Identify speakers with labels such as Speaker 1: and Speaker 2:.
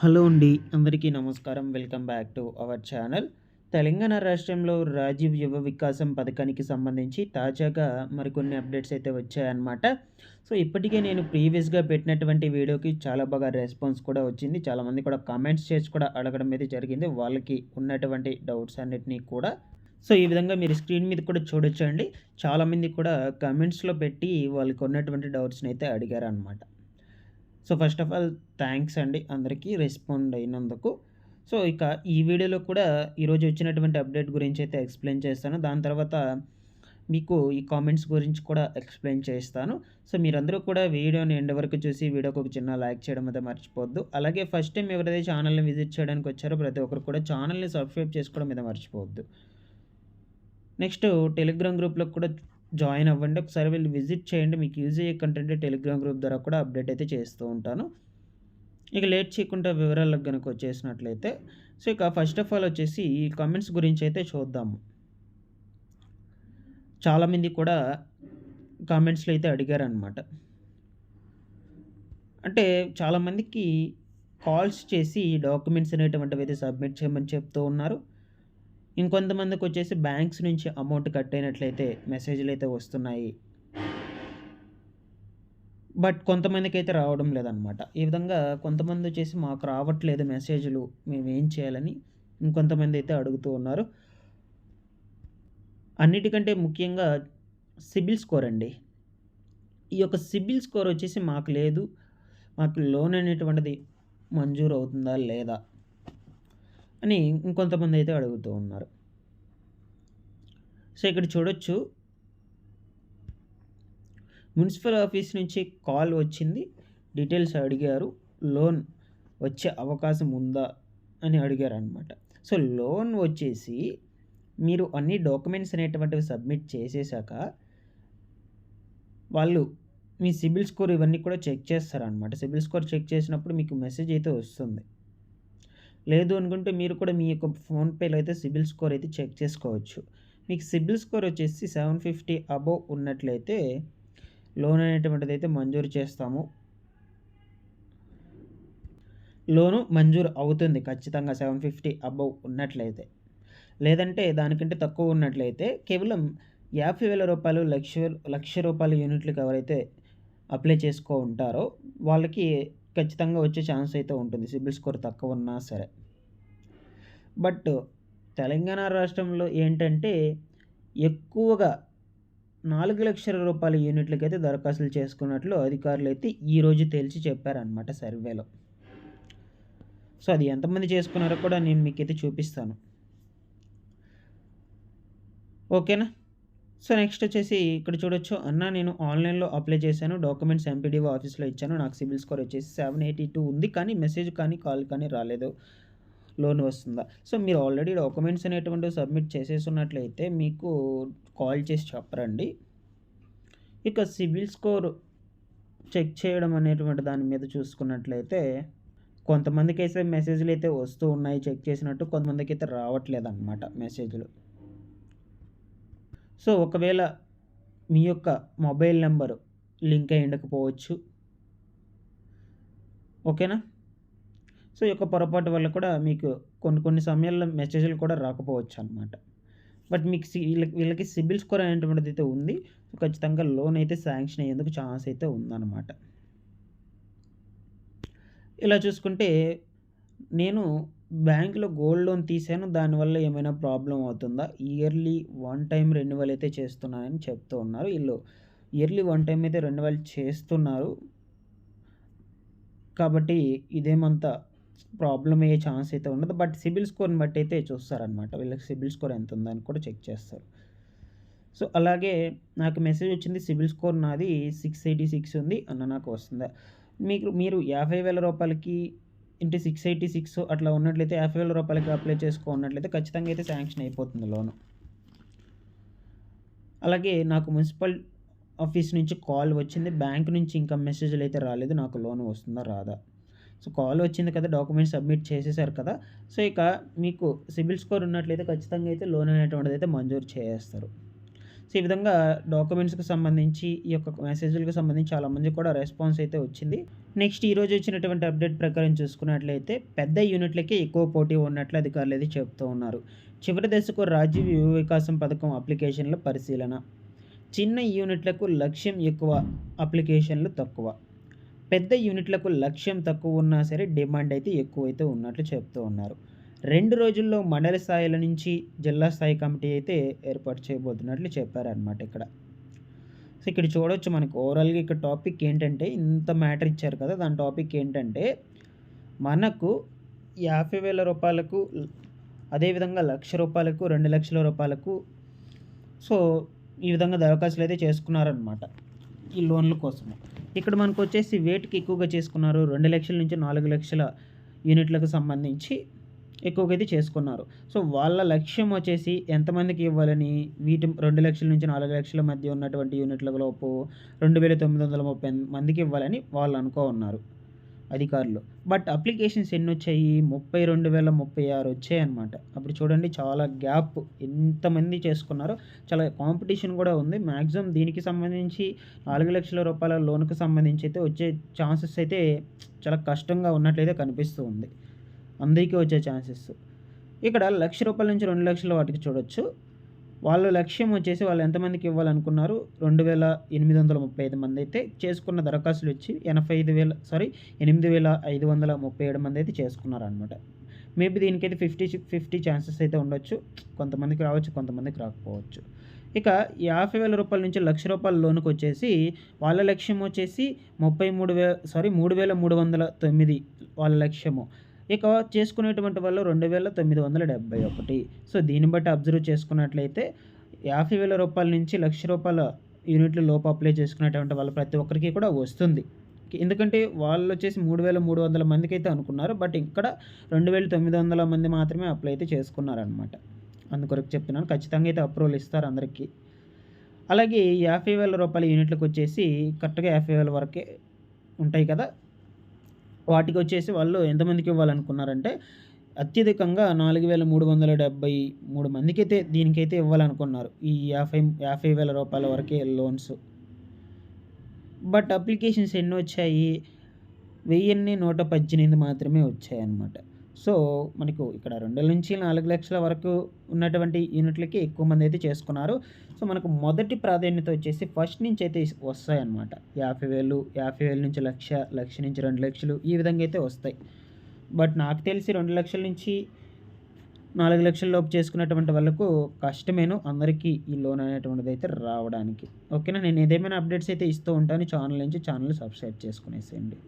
Speaker 1: Hello అండి అందరికీ నమస్కారం. Welcome back to our channel. Telangana రాష్ట్రంలో రాజీవ్ యువ వికాసం పథకానికి సంబంధించి తాజాగా మరికొన్ని అప్డేట్స్ అయితే వచ్చాయన్నమాట. సో ఇప్పటికే నేను ప్రీవియస్గా పెట్టినటువంటి వీడియోకి చాలా బాగా రెస్పాన్స్ కూడా వచ్చింది. చాలామంది కూడా కామెంట్స్ చేసి కూడా అడగడం అయితే జరిగింది. వాళ్ళకి ఉన్నటువంటి డౌట్స్ అన్నిటినీ కూడా. సో ఈ విధంగా మీరు స్క్రీన్ మీద కూడా చూడొచ్చండి. చాలామంది కూడా కామెంట్స్లో పెట్టి వాళ్ళకి ఉన్నటువంటి డౌట్స్ని అయితే అడిగారు అనమాట so first of all thanks అండి అందరికీ రెస్పాండ్ అయినందుకు. సో ఇక ఈ వీడియోలో కూడా ఈరోజు వచ్చినటువంటి అప్డేట్ గురించి అయితే ఎక్స్ప్లెయిన్ చేస్తాను. దాని తర్వాత మీకు ఈ కామెంట్స్ గురించి కూడా ఎక్స్ప్లెయిన్ చేస్తాను. సో మీరందరూ కూడా వీడియోని ఎండ్ వరకు చూసి వీడియోకి ఒక చిన్న లైక్ చేయడం అయితే మర్చిపోవద్దు. అలాగే ఫస్ట్ టైం ఎవరైతే ఛానల్ని విజిట్ చేయడానికి వచ్చారో ప్రతి ఒక్కరు కూడా ఛానల్ని సబ్స్క్రైబ్ చేసుకోవడం మీద మర్చిపోవద్దు. నెక్స్ట్ టెలిగ్రామ్ గ్రూప్లో కూడా జాయిన్ అవ్వండి. ఒకసారి వెళ్ళి విజిట్ చేయండి. మీకు యూజ్ అయ్యే కంటెంట్ టెలిగ్రామ్ గ్రూప్ ద్వారా కూడా అప్డేట్ అయితే చేస్తూ ఉంటాను. ఇక లేట్ చేయకుండా వివరాలకు కనుక వచ్చేసినట్లయితే సో ఇక ఫస్ట్ ఆఫ్ ఆల్ వచ్చేసి ఈ కామెంట్స్ గురించి అయితే చూద్దాము. చాలామంది కూడా కామెంట్స్లో అయితే అడిగారనమాట అంటే చాలామందికి కాల్స్ చేసి డాక్యుమెంట్స్ అనేటువంటివి అయితే సబ్మిట్ చేయమని చెప్తూ ఉన్నారు. ఇంకొంతమందికి వచ్చేసి బ్యాంక్స్ నుంచి అమౌంట్ కట్ అయినట్లయితే మెసేజ్లు అయితే వస్తున్నాయి. బట్ కొంతమందికి అయితే రావడం లేదనమాట ఈ విధంగా కొంతమంది వచ్చేసి మాకు రావట్లేదు మెసేజ్లు మేము ఏం చేయాలని ఇంకొంతమంది అయితే అడుగుతూ ఉన్నారు. అన్నిటికంటే ముఖ్యంగా సిబిల్ స్కోర్ అండి. ఈ యొక్క సిబిల్ స్కోర్ వచ్చేసి మాకు లేదు. మాకు లోన్ అనేటువంటిది మంజూరు అవుతుందా లేదా? అని ఇంకొంతమంది అయితే అడుగుతూ ఉన్నారు. సో ఇక్కడ చూడొచ్చు. మున్సిపల్ ఆఫీస్ నుంచి కాల్ వచ్చింది. డీటెయిల్స్ అడిగారు. లోన్ వచ్చే అవకాశం ఉందా అని అడిగారు అనమాట సో లోన్ వచ్చేసి మీరు అన్ని డాక్యుమెంట్స్ అనేటువంటివి సబ్మిట్ చేసేసాక వాళ్ళు మీ సిబిల్ స్కోర్ ఇవన్నీ కూడా చెక్ చేస్తారనమాట సిబిల్ స్కోర్ చెక్ చేసినప్పుడు మీకు మెసేజ్ అయితే వస్తుంది. లేదు అనుకుంటే మీరు కూడా మీ యొక్క ఫోన్పేలో అయితే సిబిల్ స్కోర్ అయితే చెక్ చేసుకోవచ్చు. మీకు సిబిల్ స్కోర్ వచ్చేసి సెవెన్ ఫిఫ్టీ అబోవ్ ఉన్నట్లయితే లోన్ అనేటువంటిది అయితే మంజూరు చేస్తాము. లోను మంజూరు అవుతుంది ఖచ్చితంగా సెవెన్ ఫిఫ్టీ అబోవ్ ఉన్నట్లయితే. లేదంటే దానికంటే తక్కువ ఉన్నట్లయితే కేవలం యాభై వేల రూపాయలు లక్ష లక్ష రూపాయల యూనిట్లకు ఎవరైతే అప్లై చేసుకో ఉంటారో వాళ్ళకి ఖచ్చితంగా వచ్చే ఛాన్స్ అయితే ఉంటుంది. సిబిల్ స్కోర్ తక్కువ ఉన్నా సరే. బట్ తెలంగాణ రాష్ట్రంలో ఏంటంటే ఎక్కువగా నాలుగు లక్షల రూపాయల యూనిట్లకి అయితే దరఖాస్తులు చేసుకున్నట్లు అధికారులు అయితే ఈరోజు తేల్చి చెప్పారనమాట సర్వేలో. సో అది ఎంతమంది చేసుకున్నారో కూడా నేను మీకైతే చూపిస్తాను. ఓకేనా? సో నెక్స్ట్ వచ్చేసి ఇక్కడ చూడొచ్చు అన్న నేను ఆన్లైన్లో అప్లై చేశాను డాక్యుమెంట్స్ ఎంపీడీఓ ఆఫీస్లో ఇచ్చాను నాకు సిబిల్ స్కోర్ వచ్చేసి సెవెన్ ఎయిటీ టూ ఉంది కానీ మెసేజ్ కానీ కాల్ కానీ రాలేదు లోన్ వస్తుందా? సో మీరు ఆల్రెడీ డాక్యుమెంట్స్ అనేటువంటివి సబ్మిట్ చేసేసున్నట్లయితే మీకు కాల్ చేసి చెప్పరండి. ఇక సిబిల్ స్కోర్ చెక్ చేయడం అనేటువంటి దాని మీద చూసుకున్నట్లయితే కొంతమందికి అయితే మెసేజ్లు అయితే వస్తూ ఉన్నాయి చెక్ చేసినట్టు కొంతమందికి అయితే రావట్లేదు అనమాట మెసేజ్లు. సో ఒకవేళ మీ యొక్క మొబైల్ నెంబరు లింక్ అయి ఉండకపోవచ్చు. ఓకేనా? సో ఈ యొక్క పొరపాటు వల్ల కూడా మీకు కొన్ని కొన్ని సమయాల్లో మెసేజ్లు కూడా రాకపోవచ్చు అనమాట బట్ మీకు సి వీళ్ళకి వీళ్ళకి సిబిల్ స్కోర్ అనేటువంటిది అయితే ఉంది. ఖచ్చితంగా లోన్ అయితే శాంక్షన్ అయ్యేందుకు ఛాన్స్ అయితే ఉందన్నమాట. ఇలా చూసుకుంటే నేను బ్యాంక్లో గోల్డ్ లోన్ తీసాను దానివల్ల ఏమైనా ప్రాబ్లం అవుతుందా? ఇయర్లీ వన్ టైం రెన్యువల్ అయితే చేస్తున్నానని చెప్తూ ఉన్నారు వీళ్ళు ఇయర్లీ వన్ టైం అయితే రెన్యువల్ చేస్తున్నారు. కాబట్టి ఇదేమంత ప్రాబ్లం అయ్యే ఛాన్స్ అయితే ఉండదు. బట్ సిబిల్ స్కోర్ని బట్టి అయితే చూస్తారనమాట వీళ్ళకి సిబిల్ స్కోర్ ఎంత ఉందని కూడా చెక్ చేస్తారు. సో అలాగే నాకు మెసేజ్ వచ్చింది సిబిల్ స్కోర్ నాది సిక్స్ ఎయిటీ సిక్స్ ఉంది అన్న నాకు వస్తుందా. మీకు మీరు యాభై వేల రూపాయలకి ఇంటి సిక్స్ ఎయిటీ సిక్స్ అట్లా ఉన్నట్లయితే యాభై వేల రూపాయలకి అప్లై చేసుకున్నట్లయితే ఖచ్చితంగా అయితే శాంక్షన్ అయిపోతుంది లోను. అలాగే నాకు మున్సిపల్ ఆఫీస్ నుంచి కాల్ వచ్చింది. బ్యాంక్ నుంచి ఇంకా మెసేజ్లు అయితే రాలేదు. నాకు లోన్ వస్తుందా? రాదా. సో కాల్ వచ్చింది కదా డాక్యుమెంట్స్ సబ్మిట్ చేసేసారు కదా. సో ఇక మీకు సిబిల్ స్కోర్ ఉన్నట్లయితే ఖచ్చితంగా అయితే లోన్ అనేటువంటిది అయితే మంజూరు చేస్తారు సో ఈ విధంగా డాక్యుమెంట్స్కి సంబంధించి ఈ యొక్క మెసేజ్లకు సంబంధించి చాలామంది కూడా రెస్పాన్స్ అయితే వచ్చింది. నెక్స్ట్ ఈరోజు వచ్చినటువంటి అప్డేట్ ప్రకారం చూసుకున్నట్లయితే పెద్ద యూనిట్లకే ఎక్కువ పోటీ ఉన్నట్లు అధికారులు అయితే చెప్తూ ఉన్నారు. చివరి దశకు రాజీవ్ యువ వికాసం పథకం అప్లికేషన్ల పరిశీలన. చిన్న యూనిట్లకు లక్ష్యం ఎక్కువ అప్లికేషన్లు తక్కువ. పెద్ద యూనిట్లకు లక్ష్యం తక్కువ ఉన్నా సరే డిమాండ్ అయితే ఎక్కువైతే ఉన్నట్లు చెప్తూ ఉన్నారు. రెండు రోజుల్లో మండల స్థాయిల నుంచి జిల్లా స్థాయి కమిటీ అయితే ఏర్పాటు చేయబోతున్నట్లు చెప్పారనమాట ఇక్కడ. సో ఇక్కడ చూడవచ్చు మనకు ఓవరాల్గా ఇక్కడ టాపిక్ ఏంటంటే ఇంత మ్యాటర్ ఇచ్చారు కదా దాని టాపిక్ ఏంటంటే మనకు యాభై వేల రూపాయలకు అదేవిధంగా లక్ష రూపాయలకు రెండు లక్షల రూపాయలకు సో ఈ విధంగా దరఖాస్తులు అయితే చేసుకున్నారనమాట ఈ లోన్ల కోసము. ఇక్కడ మనకు వచ్చేసి వేటికి ఎక్కువగా చేసుకున్నారు రెండు లక్షల నుంచి నాలుగు లక్షల యూనిట్లకు సంబంధించి ఎక్కువగా అయితే చేసుకున్నారు. సో వాళ్ళ లక్ష్యం వచ్చేసి ఎంతమందికి ఇవ్వాలని? వీటి రెండు లక్షల నుంచి నాలుగు లక్షల మధ్య ఉన్నటువంటి యూనిట్ల లోపు రెండు వేల తొమ్మిది వందల ముప్పై మందికి ఇవ్వాలని వాళ్ళు అనుకో ఉన్నారు అధికారులు. బట్ అప్లికేషన్స్ ఎన్ని వచ్చాయి? ముప్పై రెండు వేల ముప్పై ఆరు వచ్చాయి అనమాట అప్పుడు చూడండి చాలా గ్యాప్ ఎంతమంది చేసుకున్నారో. చాలా కాంపిటీషన్ కూడా ఉంది. మ్యాక్సిమం దీనికి సంబంధించి నాలుగు లక్షల రూపాయల లోన్కి సంబంధించి అయితే వచ్చే ఛాన్సెస్ అయితే చాలా కష్టంగా ఉన్నట్లయితే కనిపిస్తూ ఉంది. అందరికీ వచ్చే ఛాన్సెస్. ఇక్కడ లక్ష రూపాయల నుంచి రెండు లక్షల వాటికి చూడొచ్చు. వాళ్ళ లక్ష్యం వచ్చేసి వాళ్ళు ఎంతమందికి ఇవ్వాలనుకున్నారు? రెండు వేల ఎనిమిది వందల ముప్పై ఐదు మంది అయితే చేసుకున్న దరఖాస్తులు వచ్చి ఎనభై ఐదు వేల సారీ ఎనిమిది వేల ఐదు వందల ముప్పై ఏడు మంది అయితే చేసుకున్నారనమాట మేబీ దీనికైతే ఫిఫ్టీ ఫిఫ్టీ ఛాన్సెస్ అయితే ఉండొచ్చు. కొంతమందికి రావచ్చు కొంతమందికి రాకపోవచ్చు. ఇక యాభై వేల రూపాయల నుంచి లక్ష రూపాయల లోనుకి వచ్చేసి వాళ్ళ లక్ష్యం వచ్చేసి ముప్పై మూడు వే సారీ మూడు వేల మూడు వందల తొమ్మిది వాళ్ళ లక్ష్యము. ఇక చేసుకునేటువంటి వాళ్ళు రెండు వేల తొమ్మిది వందల డెబ్బై ఒకటి. సో దీన్ని బట్టి అబ్జర్వ్ చేసుకున్నట్లయితే యాభై వేల రూపాయల నుంచి లక్ష రూపాయల యూనిట్లు లోపు అప్లై చేసుకునేటువంటి వాళ్ళు ప్రతి ఒక్కరికి కూడా వస్తుంది. ఎందుకంటే వాళ్ళు వచ్చేసి మూడు వేల మూడు వందల మందికి అయితే అనుకున్నారు. బట్ ఇక్కడ రెండు వేల తొమ్మిది వందల మంది మాత్రమే అప్లై అయితే చేసుకున్నారనమాట అందుకొరకు చెప్తున్నాను. ఖచ్చితంగా అయితే అప్రూవల్ ఇస్తారు అందరికీ. అలాగే యాభై వేల రూపాయల యూనిట్లకు వచ్చేసి కరెక్ట్గా యాభై వేల వరకే ఉంటాయి కదా. వాటికి వచ్చేసి వాళ్ళు ఎంతమందికి ఇవ్వాలనుకున్నారంటే అత్యధికంగా నాలుగు వేల మూడు వందల డెబ్బై మూడు మందికైతే దీనికైతే ఇవ్వాలనుకున్నారు. ఈ యాభై యాభై వేల రూపాయల వరకే లోన్స్. బట్ అప్లికేషన్స్ ఎన్ని వచ్చాయి. వెయ్యిన్ని నూట పద్దెనిమిది మాత్రమే వచ్చాయన్నమాట. సో మనకు ఇక్కడ రెండు నుంచి నాలుగు లక్షల వరకు ఉన్నటువంటి యూనిట్లకి ఎక్కువ మంది అయితే చేసుకున్నారు. సో మనకు మొదటి ప్రాధాన్యత వచ్చేసి ఫస్ట్ నుంచి అయితే వస్తాయన్నమాట. యాభై వేలు యాభై వేల నుంచి లక్ష లక్ష నుంచి రెండు లక్షలు ఈ విధంగా అయితే వస్తాయి. బట్ నాకు తెలిసి రెండు లక్షల నుంచి నాలుగు లక్షల లోపు చేసుకున్నటువంటి వాళ్ళకు కష్టమేను అందరికీ ఈ లోన్ అనేటువంటిది అయితే రావడానికి. ఓకేనా? నేను ఏదేమైనా అప్డేట్స్ అయితే ఇస్తూ ఉంటాను. ఛానల్ నుంచి ఛానల్ సబ్స్క్రైబ్ చేసుకునేసేయండి.